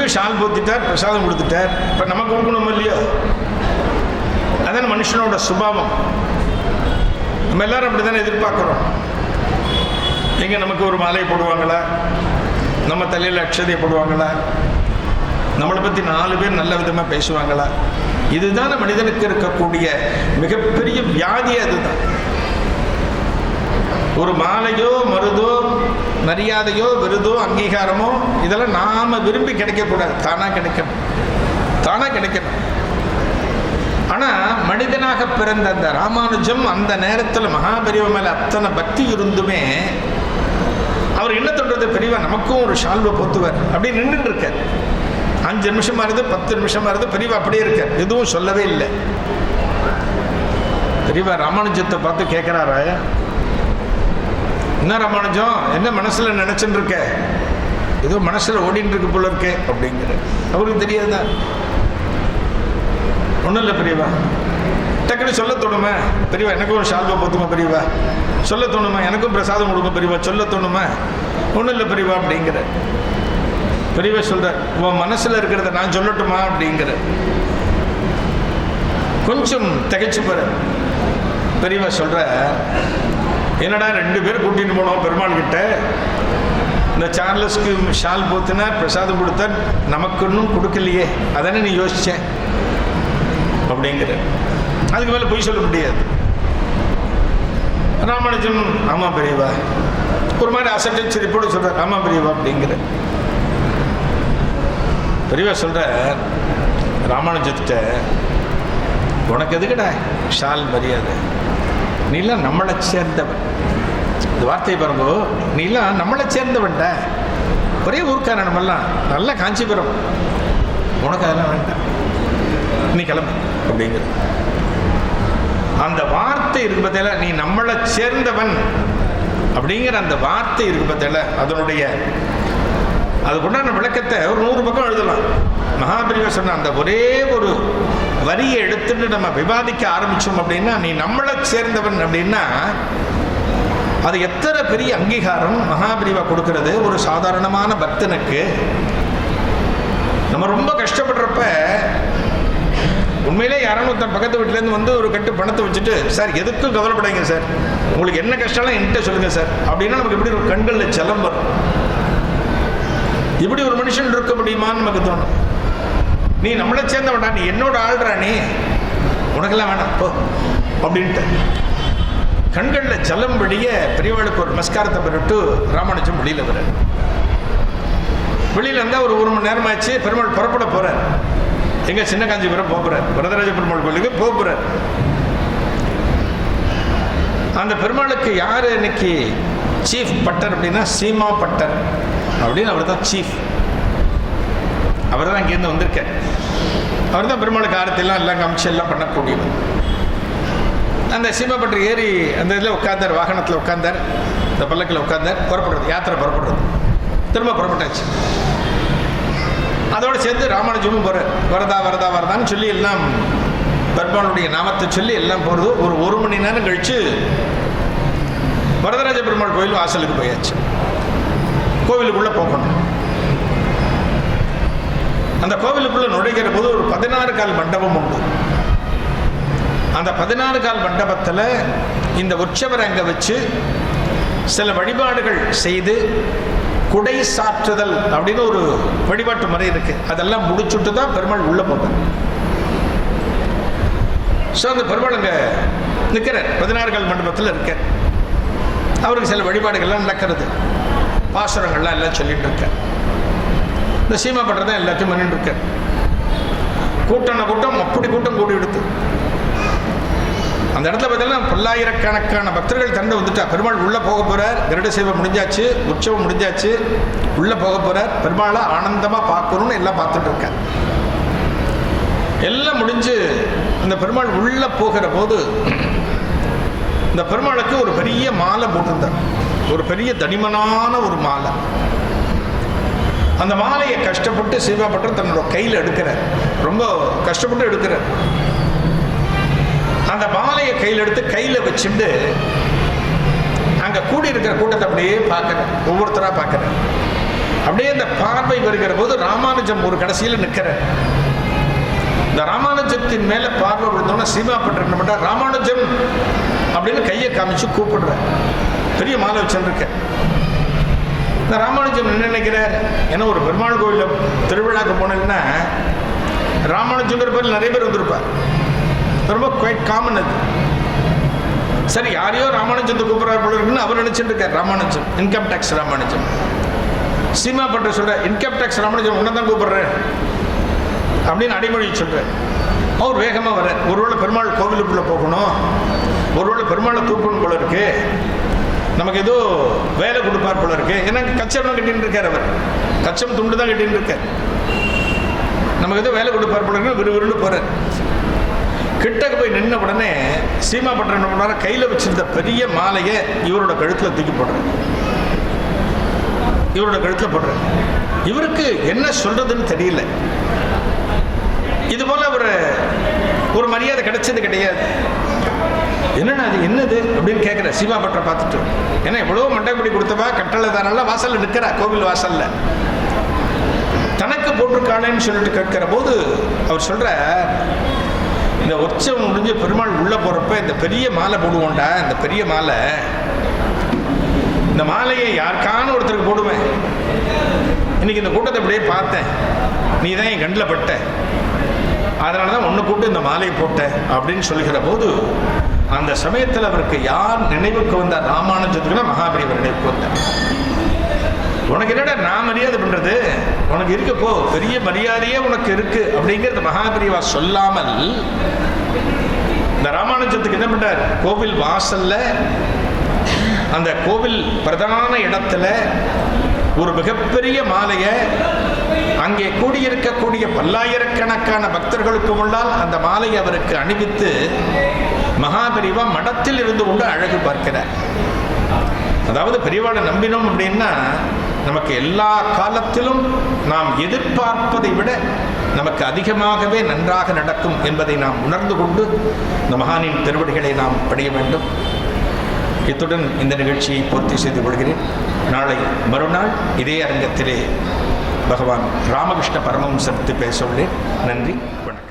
இவருக்கு ஷால் போத்திட்டார் பிரசாதம் கொடுத்துட்டார். இப்போ நமக்கு கொடுக்கணும் இல்லையோ? அதான் மனுஷனோட சுபாவம். நம்ம எல்லாரும் அப்படி தானே எதிர்பார்க்குறோம். எங்க நமக்கு ஒரு மாலை போடுவாங்களா? நம்ம தலையில் அக்ஷதையை போடுவாங்களா? நம்மளை பற்றி நாலு பேர் நல்ல விதமாக பேசுவாங்களா? இதுதானே மனிதனுக்கு இருக்கக்கூடிய மிகப்பெரிய வியாதி அதுதான். ஒரு மாலையோ மருதோ மரியாதையோ விருதோ அங்கீகாரமோ இதெல்லாம் நாம விரும்பி கிடைக்கக்கூடாது. தானாக கிடைக்கணும். தானாக கிடைக்கணும். ஆனால் மனிதனாக பிறந்த அந்த ராமானுஜம் அந்த நேரத்தில் மகாபெரிவ மேலே அத்தனை பக்தி இருந்துமே அவர் என்ன சொல்றது பெரியவா? நமக்கும் ஒரு ஷால்வை போத்துவார். அப்படி நின்றுட்டு இருக்கார். அஞ்சு நிமிஷமா இருந்து பத்து நிமிஷமாக இருந்து பெரியவா அப்படியே இருக்கார். எதுவும் சொல்லவே இல்லை. பெரியவா ராமானுஜத்தை பார்த்து கேட்குறாரா என்ன ராமானுஜம்? என்ன மனசில் நினச்சின்னு இருக்க ஏதோ மனசில் ஓடின்னு இருக்கு போல இருக்கே அப்படிங்கிற. அவருக்கு தெரியாதா? ஒன்றும் இல்லை பெரியவா. டக்குனு சொல்ல தோணுமா. பெரியவா எனக்கும் ஒரு ஷால்வை போத்துமா பெரியவா. சொல்ல தோணுமா. எனக்கும் பிரசாதம் கொடுக்கும் பெரியவா. சொல்ல தோணுமா. ஒன்றும் இல்லை பெரியவா அப்படிங்கிற. பெரியவா சொல்ற உன் மனசில் இருக்கிறத நான் சொல்லட்டுமா? அப்படிங்கிற. கொஞ்சம் திகைச்சு பாரு. பெரியவா சொல்கிற என்னடா ரெண்டு பேரும் கூட்டின்னு போனோம் பெருமாள் கிட்ட இந்த சார்லஸ்க்கு ஷால் போத்துனார் பிரசாதம் கொடுத்தார் நமக்கு இன்னும் கொடுக்கலையே. அதானே நீ யோசித்தேன் அப்படிங்கிற. அதுக்கு மேலே பொய் சொல்ல முடியாது. ராமானுஜம் ஆமாம் பெரியவா. ஒரு மாதிரி அசட்டை சிரிப்போடு சொல்கிறார் ஆமாம் பெரியவா அப்படிங்கிற. பெரியவா சொல்கிற ராமானுஜத்திட்ட உனக்கு எதுக்குடா ஷால் மரியாதை? நீலாம் நம்மளை சேர்ந்தவன் இந்த வார்த்தையை பாருங்கோ. நீலாம் நம்மளை சேர்ந்தவன்ட. ஒரே ஊருக்காரன் நம்மெல்லாம். நல்ல காஞ்சிபுரம். உனக்கு அதெல்லாம் வேண்டாம். நீ கிளம்பு. அப்படிங்கிற அந்த வார்த்தை இருக்கு பார்த்தல நீ நம்மளை சேர்ந்தவன். அப்படிங்கிற அந்த வார்த்தை இருக்கு பார்த்தல அதனுடைய அதுக்குண்டான விளக்கத்தை ஒரு நூறு பக்கம் எழுதலாம். மகாபிரிவர் சொன்ன அந்த ஒரே ஒரு வரியை எடுத்துட்டு நம்ம விவாதிக்க ஆரம்பித்தோம் அப்படின்னா நீ நம்மளை சேர்ந்தவன் அப்படின்னா அது எத்தனை பெரிய அங்கீகாரம் மகாபிரிவா கொடுக்கறது? ஒரு சாதாரணமான பக்தனுக்கு. நம்ம ரொம்ப கஷ்டப்படுறப்ப உண்மையிலே யாரும் ஒருத்தன் பக்கத்து வீட்டிலேருந்து வந்து ஒரு கட்டு பணத்தை வச்சுட்டு சார் எதுக்கும் கவலைப்படாங்க சார். உங்களுக்கு என்ன கஷ்டம்லாம் என்கிட்ட சொல்லுங்கள் சார். அப்படின்னா நமக்கு எப்படி ஒரு கண்களில் செலம் வரும். இப்படி ஒரு மனுஷன் இருக்க முடியுமான்னு நமக்கு தோணும். நீ நம்மளை சேர்ந்தவன்டா நீ என்னோட ஆள்றா நீ. உனக்கெல்லாம் வேணாம் போ. அப்படின்ட்டு. கண்களில் ஜலம் பெரியவாளுக்கு ஒரு நமஸ்காரத்தை பண்ணிட்டு ராமானுஜம் வெளியில் வர வெளியில் இருந்தால் ஒரு ஒரு மணி நேரம் ஆச்சு பெருமாள் புறப்பட போகிறார் எங்கே சின்ன காஞ்சிபுரம் போகிறார் வரதராஜ பெருமாள் கோயிலுக்கு போகிறார் அந்த பெருமாளுக்கு யார் இன்னைக்கு? சீஃப் பட்டர் அப்படின்னா சீமா பட்டர். அப்படின்னு அவர் தான் சீஃப் அவர் தான் இங்கேருந்து வந்திருக்கார். அவர் தான் பெருமாளுக்கு ஆரத்திலாம் எல்லாம் காமிச்சு எல்லாம் பண்ணக்கூடியவர். அந்த சீமாப்பட்டு ஏறி அந்த இதில் உட்காந்தார் வாகனத்தில் உட்காந்தார் இந்த பல்லக்கில் உட்காந்தார் புறப்படுறது யாத்திரை புறப்படுறது. திரும்ப புறப்பட்டாச்சு. அதோடு சேர்ந்து ராமானுஜமும் போகிறார் வரதா வரதா வரதான்னு சொல்லி எல்லாம் பெருமாளுடைய நாமத்தை சொல்லி எல்லாம் போகிறது ஒரு ஒரு மணி நேரம் கழித்து வரதராஜ பெருமாள் கோயில் வாசலுக்கு போயாச்சு. கோவிலுக்குள்ளே போகணும் அந்த கோவிலுக்குள்ளே போது ஒரு பதினாறு கால் மண்டபம் உண்டு. அந்த பதினாறு கால் மண்டபத்தில் இந்த உற்சவர் அங்கே வச்சு சில வழிபாடுகள் செய்து குடை சாற்றுதல் அப்படின்னு ஒரு வழிபாட்டு முறை இருக்கு. அதெல்லாம் முடிச்சுட்டு தான் பெருமாள் உள்ள போட்டார் ஸோ அந்த பெருமாள் அங்கே நிற்கிறார் பதினாறு கால் மண்டபத்தில் இருக்கார். அவருக்கு சில வழிபாடுகள்லாம் நடக்கிறது. பாசுரங்கள்லாம் எல்லாம் சொல்லிட்டு இருக்கார். இந்த சீமா பட்டதான் எல்லாத்தையும் பண்ணிட்டு இருக்கார். கூட்டம்னா கூட்டம் அப்படி கூட்டம் கூடி எடுத்து அந்த இடத்துல பார்த்தீங்கன்னா பல்லாயிரக்கணக்கான பக்தர்கள் தண்டு வந்துட்டா. பெருமாள் உள்ளே போக போகிறார் கருட சேவை முடிஞ்சாச்சு உற்சவம் முடிஞ்சாச்சு உள்ளே போக போகிறார் பெருமாளை ஆனந்தமாக பார்க்கணும்னு எல்லாம் பார்த்துட்டு இருக்கேன் எல்லாம் முடிஞ்சு இந்த பெருமாள் உள்ளே போகிற போது இந்த பெருமாளுக்கு ஒரு பெரிய மாலை போட்டிருந்தார். ஒரு பெரிய தனிமனான ஒரு மாலை. அந்த மாலையை கஷ்டப்பட்டு சீவாப்பட்டர் தன்னோட கையில் எடுக்கிறார். ரொம்ப கஷ்டப்பட்டு எடுக்கிறார். அந்த மாலையை கையில் எடுத்து கையில் வச்சுட்டு அங்கே கூடி இருக்கிற கூட்டத்தை அப்படியே பார்க்குறேன் ஒவ்வொருத்தராக பார்க்குறேன் அப்படியே இந்த பார்வை வருகிற போது ராமானுஜம் ஒரு கடைசியில் நிற்கிறார் இந்த ராமானுஜத்தின் மேலே பார்வை விழுந்தோன்னா சீமா பண்ற என்ன பண்றார்? ராமானுஜம் அப்படின்னு கையை காமிச்சு கூப்பிடுற பெரிய மாலை வச்சுருக்கேன் இந்த ராமானுஜம் என்ன நினைக்கிறார்? ஏன்னா ஒரு பெருமாள் கோயிலில் திருவிழாக்கு போனீங்கன்னா ராமானுஜங்கிற பேர் நிறைய பேர் வந்திருப்பார். ரொம்ப குவைட் காமன் அது. சரி யாரையோ ராமானுஜத்தை கூப்பிட்றாரு போல இருக்குன்னு அவர் நினைச்சிட்டு இருக்கார் ராமானுஜம் இன்கம் டேக்ஸ் ராமானுஜம். சீமா பண்ற சொல்ற இன்கம் டேக்ஸ் ராமானுஜம் உன்னை தான் கூப்பிடுறேன். அப்படின்னு அடிமொழி சொல்றார். அவர் வேகமாக வர ஒருவேளை பெருமாள் கோவிலுக்குள்ளே போகணும் ஒருவேளை பெருமாளை தூக்கணும் போல இருக்குது நமக்கு ஏதோ வேலை கொடுப்பார் போல இருக்கு. ஏன்னா கச்சம் கட்டின்னு இருக்கார் அவர். கச்சம் துண்டு தான் கட்டின்னு இருக்கார். நமக்கு ஏதோ வேலை கொடுப்பார் போல இருக்கு விறுவிறுன்னு போறார். கிட்டக்கு போய் நின்ன உடனே சீமா பட்டர் என்ன பண்ணாரு கையில் வச்சிருந்த பெரிய மாலையை இவரோட கழுத்தில் தூக்கி போடுறாரு. இவரோட கழுத்தில் போடுறாரு. இவருக்கு என்ன சொல்றதுன்னு தெரியல. இது போல ஒரு ஒரு மரியாதை கிடைச்சது கிடையாது. என்னென்ன அது என்னது? அப்படின்னு கேட்குற சீமா பட்டரை பார்த்துட்டு. ஏன்னா எவ்வளோ மண்டைப்படி கொடுத்தவா? கட்டளை தானெல்லாம் வாசலில் நிற்கிறா கோவில் வாசலில். தனக்கு போட்டிருக்காளேன்னு சொல்லிட்டு கேட்கிற போது அவர் சொல்கிற இந்த உற்சவம் முடிஞ்ச பெருமாள் உள்ளே போகிறப்ப இந்த பெரிய மாலை போடுவோண்டா இந்த பெரிய மாலை. இந்த மாலையை யாருக்கான ஒருத்தருக்கு போடுவேன் இன்னைக்கு இந்த கூட்டத்தை அப்படியே பார்த்தேன். நீ தான் என் கண்ணில் பட்ட. அதனால தான் ஒன்று கூட்டு இந்த மாலையை போட்ட. அப்படின்னு சொல்கிற போது அந்த சமயத்தில் அவருக்கு யார் நினைவுக்கு வந்தார்? ராமானுஜத்துக்குன்னா மகாபலிவர் நினைவுக்கு வந்தார். உனக்கு என்னடா நான் மரியாதை பண்ணுறது உனக்கு இருக்கு போ. பெரிய மரியாதையே உனக்கு இருக்கு. அப்படிங்கிறது மகாபரிவா சொல்லாமல் இந்த ராமானுஜத்துக்கு என்ன பண்ணார் கோவில் வாசல்ல அந்த கோவில் பிரதான இடத்துல ஒரு மிகப்பெரிய மாலையை அங்கே கூடியிருக்கக்கூடிய பல்லாயிரக்கணக்கான பக்தர்களுக்கு முன்னால் அந்த மாலையை அவருக்கு அணிவித்து மகாபெரிவா மடத்தில் இருந்து கொண்டு அழகு பார்க்கிறார். அதாவது பெரியவாளை நம்பினோம் அப்படின்னா நமக்கு எல்லா காலத்திலும் நாம் எதிர்பார்ப்பதை விட நமக்கு அதிகமாகவே நன்றாக நடக்கும் என்பதை நாம் உணர்ந்து கொண்டு இந்த மகானின் திருவடிகளை நாம் படிய வேண்டும். இத்துடன் இந்த நிகழ்ச்சியை பூர்த்தி செய்து கொள்கிறேன். நாளை மறுநாள் இதே அரங்கத்திலே பகவான் ராமகிருஷ்ண பரமஹம்சத்து பேச உள்ளேன். நன்றி வணக்கம்.